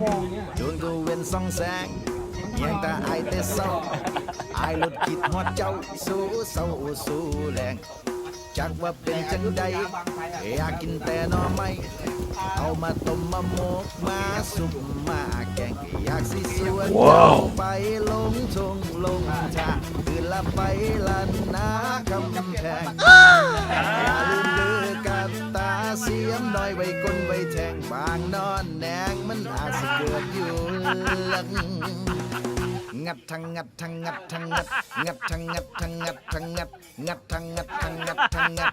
ดวงตัวเวียนส่องแสงยังแต่อายแต่เศร้าอายหลุดคิดฮอดเจ้า สู้เศร้าสู้แรงจักว่าเป็นจังใดอยากกินแต่หน่อไม้เอามาต้มมาหมกมาสุกมาแกงอยากสิสวนเจ้าไปลงทงลงชาคือละไปละนาคำแพงอย่าลืมเลือกับตาเสียมน้อยไว้กลนไว้แทงบางนอนแนงมันอาจสิ เกิดอยู่หลังงัดทางงัดทางงัดทางงัดงัดทางงัดทางงัดทางงัดงัดทางงัดทางงัดทาง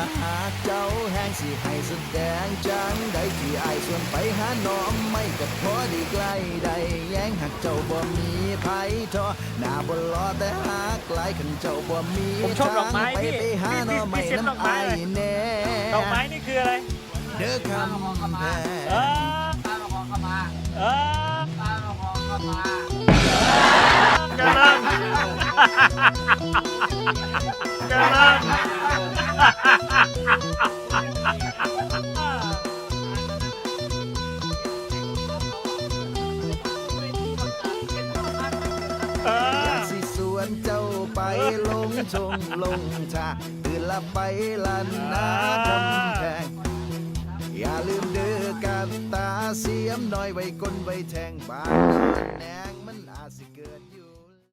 ว่าหากเจ้าแห้งสิให้แสดงจังใดที่อายส่วนไปหาน้องไม่ก็พอดีใกล้ใดแย้งหากเจ้าบ่มีไผทอหน้าบ่รอแต่หากหลายขันเจ้าบ่มีผมชอบดอกไม้ทางไปพี่ไปหาพี่น้องไม่พี่เซ็นดอกน้ำไม้ไอเลยแน่ดอกไม้นี่คืออะไรเด้อคำแพเองอป้ามาขอเข้ามาเออป้ามาขอเข้ามากำลังกำลัง เออยากสิสวนเจ้าไปลงชงลงชาตื่นละไปลันนาคำแพงอย่าลืมเด้อกตาเสียมน้อยไว้กลนไว้แทงบางนอนแนง